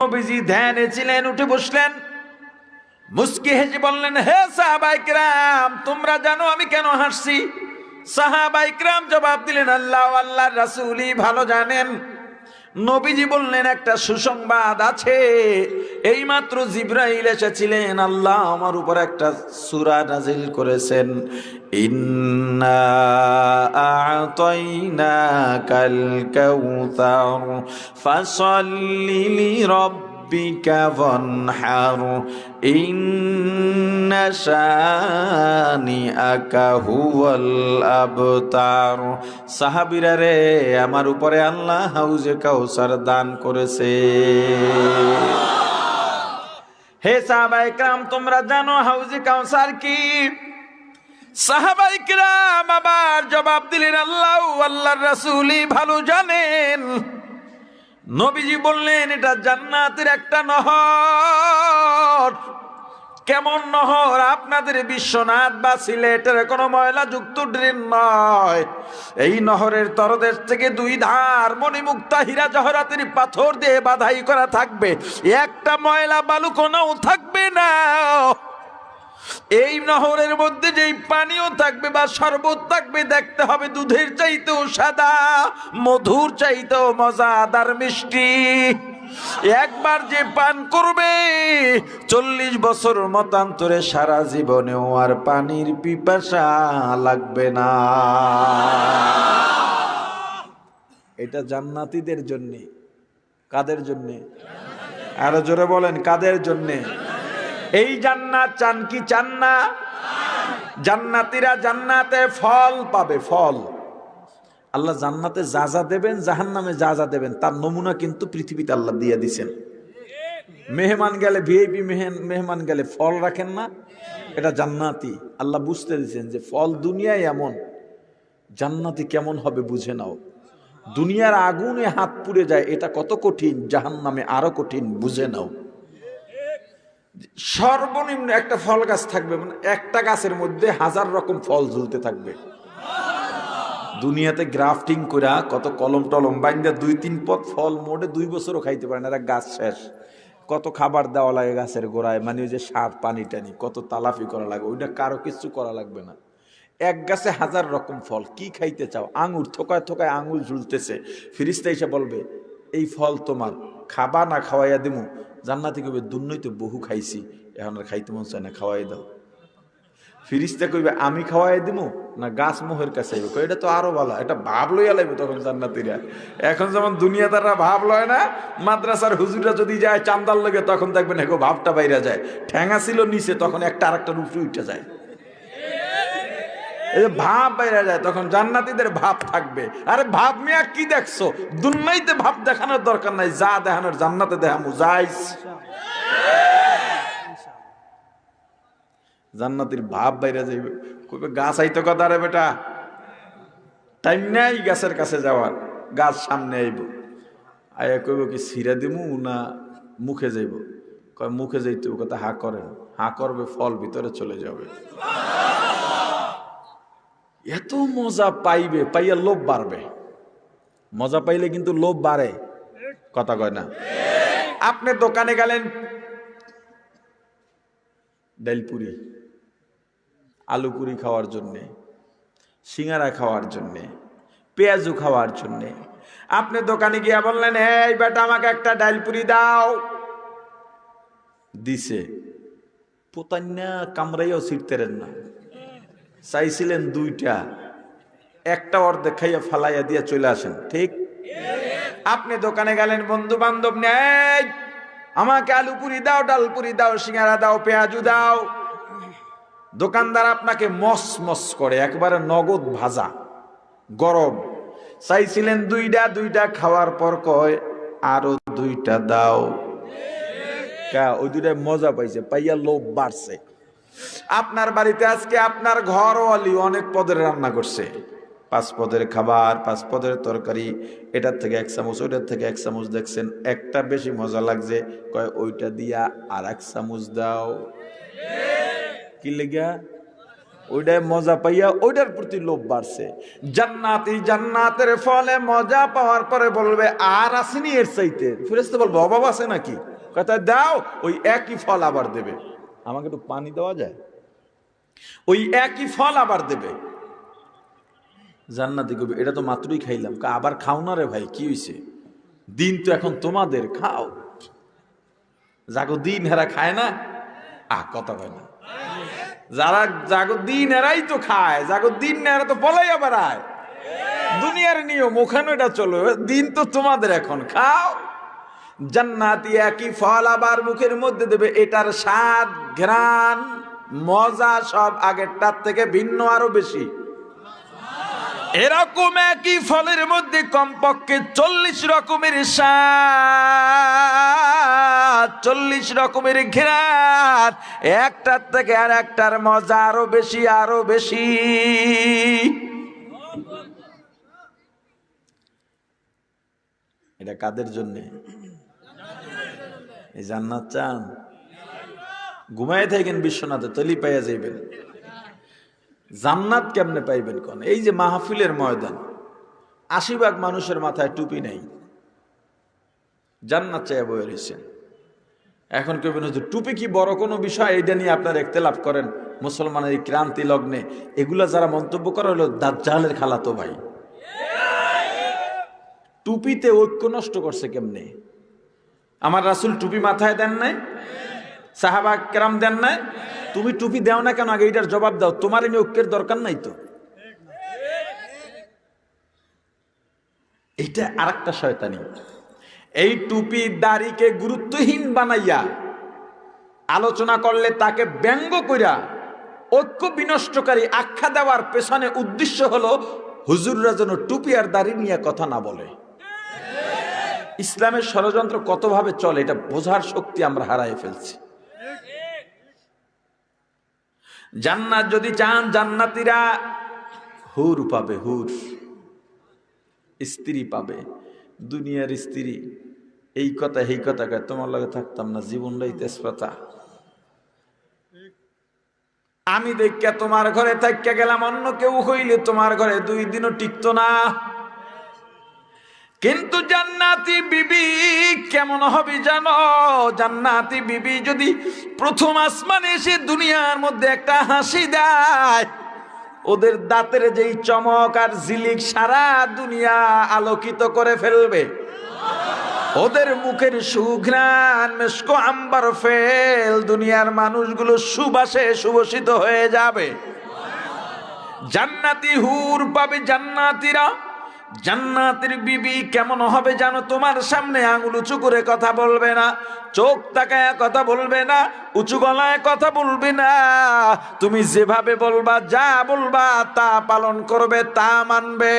নবীজি ধ্যানে ছিলেন, উঠে বসলেন। মুস্কি হেসে বললেন, হে সাহাবাইকরাম তোমরা জানো আমি কেন হাসছি? সাহাবাইকরাম জবাব দিলেন, আল্লাহ আল্লাহ রাসূলই ভালো জানেন। নবীজি বললেন, একটা সুসংবাদ আছে। এইমাত্র জিব্রাইল এসেছিলেন, আল্লাহ আমার উপর একটা সুরা নাজিল করেছেন। ইন্না আ'তাইনাকাল কাউসার ফাসাল্লি লিরাব্বিকা ربك وانحر إن شانئك هو الأبتر সাহাবিরা রে আমার উপরে আল্লাহ হাউজে কাউসার দান করেছে হে সাহাবাই کرام তোমরা জানো হাউজে কাউসার কি সাহাবাইকরাম আবার জবাব দিলেন, আল্লাহ, আল্লাহর রাসুলি ভালো জানেন। নবীজি বললেন, এটা জান্নাতের একটা নহর। কেমন নহর? আপনাদের বিশ্বনাথ বা সিলেটের কোনো ময়লা যুক্ত ড্রেন নয়। এই নহরের তরদেশ থেকে দুই ধার মণিমুক্তা হীরা জহরাতের পাথর দিয়ে বাধাই করা থাকবে। একটা ময়লা বালু কোনাও থাকবে না। এই নহরের মধ্যে যেই পানিও থাকবে বা শরবত থাকবে, দেখতে হবে দুধের চাইতেও সাদা, মধুর চাইতেও মজাদার মিষ্টি। একবার যে পান করবে, চল্লিশ বছর মতান্তরে সারা জীবনেও আর পানির পিপাসা লাগবে না। এটা জান্নাতিদের জন্যে, কাদের জন্যে? আরও জোরে বলেন, কাদের জন্যে? এই জান্নাত চান কি চান না? জান্নাতিরা জান্নাতে ফল পাবে, ফল। আল্লাহ জান্নাতে যা যা দেবেন জাহান নামে যা যা দেবেন, তার নমুনা কিন্তু পৃথিবীতে আল্লাহ দিয়ে দিছেন। মেহমান গেলে ভিআইপি মেহমান গেলে ফল রাখেন না। এটা জান্নাতি। আল্লাহ বুঝতে দিচ্ছেন যে ফল দুনিয়ায় এমন, জান্নাতি কেমন হবে বুঝে নাও। দুনিয়ার আগুনে হাত পুড়ে যায়, এটা কত কঠিন জাহান নামে আরও কঠিন, বুঝে নাও। সর্বনিম্ন একটা ফল গাছ থাকবে মানে একটা গাছের মধ্যে হাজার রকম ফল ঝুলতে থাকবে। দুনিয়াতে গ্রাফটিং করা কত কলম টলম বাইন্দা দুই তিন পথ ফল মোটে দুই বছরও খাইতে পারে না গাছ শেষ। কত খাবার দেওয়া লাগে গাছের গোড়ায় মানে ওই যে সার, পানি টানি, কত তালাফি করা লাগে, ওইটা কারও কিছু করা লাগবে না। এক গাছে হাজার রকম ফল, কি খাইতে চাও? আঙুর, থোকায় থোকায় আঙুল ঝুলতেছে। ফিরিস্তা এসে বলবে, এই ফল তোমার, খাবা না খাওয়াইয়া দিমু জান্নাতি কইবে দুর্নই তো বহু খাইছি, এখন আর খাইতে মন চায় না, খাওয়াই দাও। ফিরিস্তা কইবে, আমি খাওয়াই দিব না গাছ মোহের কাছে আইবে? এটা তো আরও ভালো এটা ভাব লইয়া লাগবে তখন জান্নাতিরা। এখন যেমন দুনিয়াদাররা ভাব লয় না, মাদ্রাসার হুজুরা যদি যায় চান্দার লেগে, তখন দেখবেন এগো ভাবটা বাইরা যায়। ঠ্যাঙা ছিল নিচে, তখন একটা আরেকটা উপরে উঠে যায়। এই ভাব বাইরে যায়, তখন জান্নাতিদের ভাব থাকবে। আরে ভাব মিয়া, কি দেখছ? দুনিয়াইতে ভাব দেখানোর দরকার নাই, যা দেখানোর জান্নাতে দেখামু যাইস জান্নাতির ভাব বাইরে যাইবে। কইবে, গাছ আইতো কথা রে বেটা? টাইম নাই গাছের কাছে যাওয়ার, গাছ সামনে আইব। আয়া কইব কি সিরা দিমু না মুখে যাইব? কয়, মুখে যাইতে কথা হা, করেন। হা, করবে, ফল ভিতরে চলে যাবে। এত মজা পাইবে, পাইয়া লোভ বাড়বে। মজা পাইলে কিন্তু লোভ বাড়ে, কথা কয় না। আপনি দোকানে গেলেন ডাইলপুরি আলুপুরি খাওয়ার জন্যে, সিঙ্গারা খাওয়ার জন্যে, পেঁয়াজু খাওয়ার জন্যে। আপনি দোকানে গিয়া বললেন, এই বেটা, আমাকে একটা ডাইলপুরি দাও। দিছে। পোতান্যা কামড়াইয়াও ছিটতেরেন না। চাইছিলেন দুইটা। একটা অর্ধেক খাইয়া ফালাইয়া দিয়ে চলে আসেন। ঠিক? আপনি দোকানে গেলেন বন্ধু বান্ধব আমাকে আলু পুরি দাও, ডাল পুরি দাও, সিঙ্গারা দাও, পেঁয়াজু দাও। দোকানদার আপনাকে মস মস করে, একবারে নগদ ভাজা, গরম। চাইছিলেন দুইটা দুইটা খাওয়ার পর কয়, আরও দুইটা দাও। ওই দুইটায় মজা পাইছে, পাইয়া লোভ বাড়ছে। আপনার বাড়িতে আজকে আপনার ঘর ঘরওয়ালি অনেক পদের রান্না করছে। পাঁচ পদের খাবার, পাঁচ পদের তরকারি, এটার থেকে এক চামচ, ওইটার থেকে এক চামচ দেখছেন, একটা বেশি মজা লাগছে, কয়, ওইটা দিয়া আর এক চামচ দাও। কি লেগা? ওইটাই মজা পাইয়া ওইটার প্রতি লোভ বাড়ছে। জান্নাতি জান্নাতের ফলে মজা পাওয়ার পরে বলবে, আর আসেনি এর চাইতে। ফিরেস্তে বলব, অভাব আছে নাকি? কথা দাও, ওই একই ফল আবার দেবে। আমাকে একটু পানি দেওয়া যায়? ওই একই ফল আবার দেবে। জান্নাতি কবি, এটা তো মাত্রই খাইলাম। আবার খাও না রে ভাই, কি হইছে? দিন তো এখন তোমাদের, খাও। জাগো দিন, হেরা খায় না? আ, কথা কয় না। যারা জাগো দিন এরাই তো খায়। জাগো দিন এরা তো বলাই আবার আয়। দুনিয়ার নিয়ম, ওখানে এটা চলো। দিন তো তোমাদের এখন, খাও। জান্নাতি একই ফল আবার মুখের মধ্যে দেবে। এটার স্বাদ, ঘ্রাণ, মজা সব আগেরটার থেকে ভিন্ন আরও বেশি। এরকম একই ফলের মধ্যে কমপক্ষে চল্লিশ রকমের স্বাদ, চল্লিশ রকমের ঘেরাত একটার থেকে আর একটার মজা আরও বেশি আরও বেশি। এটা কাদের জন্যে? এই জান্নাত চান। ঘুমাই থাকেন বিশ্বনাথে, তলি পাইয়া যাইবেন। জান্নাত কেমনে পাইবেন কোন? এই যে মাহফিলের ময়দান, আশি ভাগ মানুষের মাথায় টুপি নেই। জান্নাত চাইয়া বয়ে রয়েছেন এখন কেবেন হচ্ছে টুপি কি বড় কোনো বিষয়? এইটা নিয়ে আপনার একতেলাপ করেন। মুসলমানের এই ক্রান্তি লগ্নে, এগুলা যারা মন্তব্য করা হলো দাজ্জালের খালাতো ভাই। টুপিতে ঐক্য নষ্ট করছে কেমনে? আমার রাসুল টুপি মাথায় দেন নাই? সাহাবা কেরাম দেন নাই? তুমি টুপি দাও না কেন? আগে এটার জবাব দাও। তোমার এনে ঐক্যের দরকার নাই তো। এটা আর একটা শয়তানি। এই টুপি দাড়িকে গুরুত্বহীন বানাইয়া আলোচনা করলে তাকে ব্যঙ্গ কইরা ঐক্য বিনষ্টকারী আখ্যা দেওয়ার পেছনে উদ্দেশ্য হলো, হুজুররা যেন টুপি আর দাড়ি নিয়ে কথা না বলে। ইসলামের ষড়যন্ত্র কতভাবে চলে, এটা বোঝার শক্তি আমরা হারাই ফেলছি। জান্নাত যদি চান, জান্নাতিরা হুর পাবে, হুর। স্ত্রী পাবে, দুনিয়ার স্ত্রী। এই কথা এই কথা কয়, তোমার লগে থাকতাম না, জীবনটাই তেজপাতা। আমি দেখা তোমার ঘরে থাকিয়া গেলাম, অন্য কেউ হইলে তোমার ঘরে দুই দিনও টিকতো না। কিন্তু জান্নাতি বিবি কেমন হবে জানো? জান্নাতি বিবি যদি প্রথম আসমানে এসে দুনিয়ার মধ্যে একটা হাসি দেয়, ওদের দাঁতের যেই চমক আর জিলিক সারা দুনিয়া আলোকিত করে ফেলবে। ওদের মুখের সুঘ্রাণ মেসকো আম্বার ফেল, দুনিয়ার মানুষগুলো সুবাসে সুবসিত হয়ে যাবে। জান্নাতি হুর পাবে জান্নাতিরা। জান্নাতের বিবি কেমন হবে জানো? তোমার সামনে আঙুল উঁচু করে কথা বলবে না, চোখ তাকায় কথা বলবে না, উঁচু গলায় কথা বলবে না। তুমি যেভাবে বলবা, যা বলবা, তা পালন করবে, তা মানবে।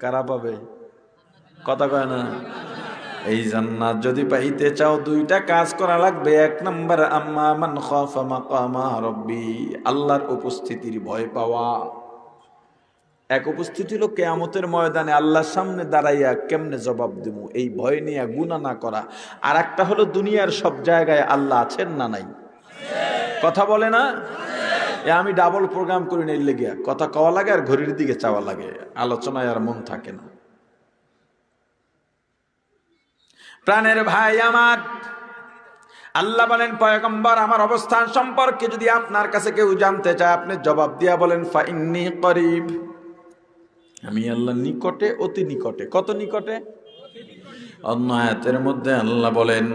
কারা পাবে? কথা কয় না। এই জান্নাত যদি পাইতে চাও, দুইটা কাজ করা লাগবে। এক নম্বর, আম্মা মান খাফা মাকামা রব্বি, আল্লাহর উপস্থিতির ভয় পাওয়া। এক উপস্থিতি হলো কেয়ামতের ময়দানে আল্লাহর সামনে দাঁড়াইয়া কেমনে জবাব দেবো এই ভয় নিয়ে গুণা না করা। আর একটা হলো দুনিয়ার সব জায়গায় আল্লাহ আছেন না নাই? কথা বলে না? এ আমি ডাবল প্রোগ্রাম করি না লেগে কথা কওয়া লাগে আর ঘড়ির দিকে চাওয়া লাগে। আলোচনায় আর মন থাকে না। প্রাণের ভাই আমার, আল্লাহ বলেন, পয়গম্বর, আমার অবস্থান সম্পর্কে যদি আপনার কাছে কেউ জানতে চায়, আপনি জবাব দিয়া বলেন ফাইন্নি করিব। আমি আল্লাহ নিকটে, অতি নিকটে। কত নিকটে? অন্য আয়াতের মধ্যে আল্লাহ বলেন,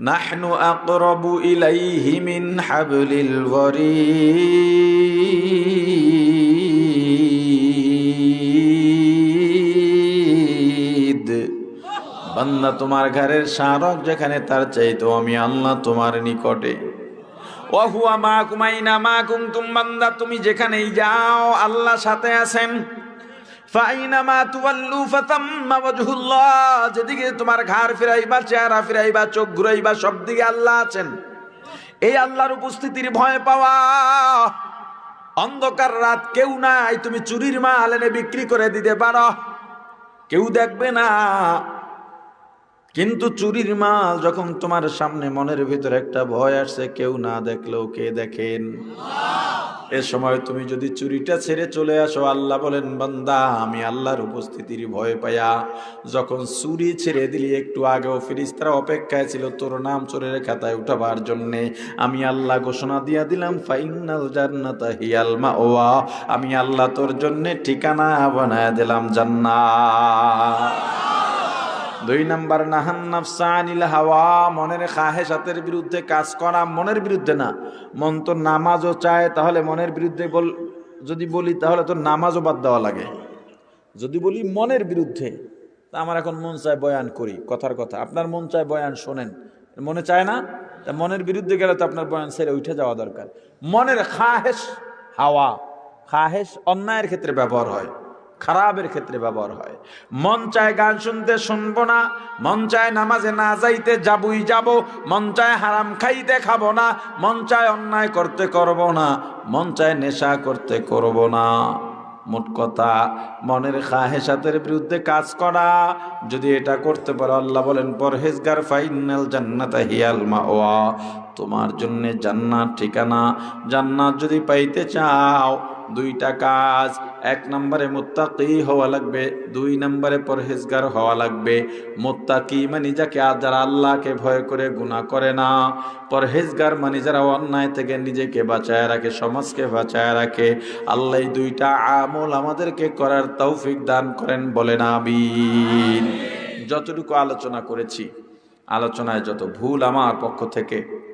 নাহনু আকরাবু ইলাইহি মিন হাবলিল ওয়ারিদ। বান্দা তোমার ঘরের স্মারক যেখানে, তার চাইতো আমি আল্লাহ তোমার নিকটে। ওহুয়া মা কুমাইনা মা কুমতুম বান্দা, তুমি যেখানেই যাও আল্লাহ সাথে আছেন। যেদিকে তোমার ঘাড় ফিরাইবা, চেহারা ফিরাইবা, চোখ ঘুরাইবা, সব দিকে আল্লাহ আছেন। এই আল্লাহর উপস্থিতির ভয় পাওয়া, অন্ধকার রাত কেউ নাই, তুমি চুরির মাল এনে বিক্রি করে দিতে পারো। কেউ দেখবে না, কিন্তু চুরির মাল যখন তোমার সামনে মনের ভিতরে একটা ভয় আসছে, কেউ না দেখলেও কে দেখেন? এ সময় তুমি যদি চুরিটা ছেড়ে চলে আসো, আল্লাহ বলেন, বান্দা, আমি আল্লাহর উপস্থিতির ভয় পাইয়া যখন চুরি ছেড়ে দিলি, একটু আগেও ফিরিস্তারা অপেক্ষায় ছিল তোর নাম চোরের খাতায় উঠাবার জন্যে। আমি আল্লাহ ঘোষণা দিয়া দিলাম ফাইনাল জান্নাতা হিয়াল মাওয়া আমি আল্লাহ তোর জন্যে ঠিকানা বানায় দিলাম জান্নাত। দুই নাম্বার, নাহান নাফসানিল হাওয়া, মনের খাহেসাতের বিরুদ্ধে কাজ করা মনের বিরুদ্ধে না। মন তো নামাজও চায়, তাহলে মনের বিরুদ্ধে বল যদি বলি, তাহলে তো নামাজও বাদ দেওয়া লাগে। যদি বলি মনের বিরুদ্ধে, তা আমার এখন মন চায় বয়ান করি, কথার কথা। আপনার মন চায় বয়ান শোনেন। মনে চায় না? তা মনের বিরুদ্ধে গেলে তো আপনার বয়ান ছেড়ে উঠে যাওয়া দরকার। মনের খাহেস হাওয়া খাহেস অন্যায়ের ক্ষেত্রে ব্যবহার হয়। খারাপের ক্ষেত্রে ব্যবহার হয়। মন চায় গান শুনতে শুনব না, মন চায় নামাজে না যাইতে যাবই যাব, মন চায় হারাম খাইতে খাব না, মন চায় অন্যায় করতে করব না, মন চায় নেশা করতে করব না। মোট কথা, মনের খাহেসাতের বিরুদ্ধে কাজ করা, যদি এটা করতে পারো, আল্লাহ বলেন, পরহেজগার ফাইনাল জান্নাতা হিয়াল মাওয়া। তোমার জন্য জান্নাত ঠিকানা, জান্নাত যদি পাইতে চাও দুইটা কাজ। এক নম্বরে মোত্তাকি হওয়া লাগবে, দুই নম্বরে পরহেজগার হওয়া লাগবে। মোত্তাকি মানে যাকে যারা আল্লাহকে ভয় করে গুনাহ করে না। পরহেজগার মানে যারা অন্যায় থেকে নিজেকে বাঁচায় রাখে, সমাজকে বাঁচায় রাখে। আল্লাহ দুইটা আমল আমাদেরকে করার তৌফিক দান করেন বলেন আমিন। যতটুকু আলোচনা করেছি, আলোচনায় যত ভুল আমার পক্ষ থেকে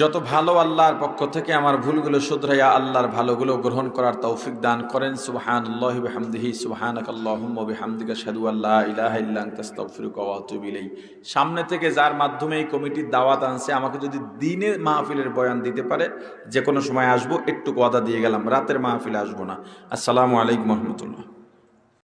যত ভালো আল্লাহর পক্ষ থেকে আমার ভুলগুলো শুধরাইয়া আল্লাহর ভালোগুলো গ্রহণ করার তৌফিক দান করেন, সুবহানাল্লাহি ওয়া বিহামদিহি, সুবহানাকাল্লাহুম্মা ওয়া বিহামদিকা, আশহাদু আল্লা ইলাহা সামনে থেকে যার মাধ্যমে এই কমিটির দাওয়াত আনছে, আমাকে যদি দিনে মাহফিলের বয়ান দিতে পারে যে কোনো সময় আসব একটু ওয়াদা দিয়ে গেলাম, রাতের মাহফিলে আসব না। আসসালামু আলাইকুম রহমতুল্লাহ।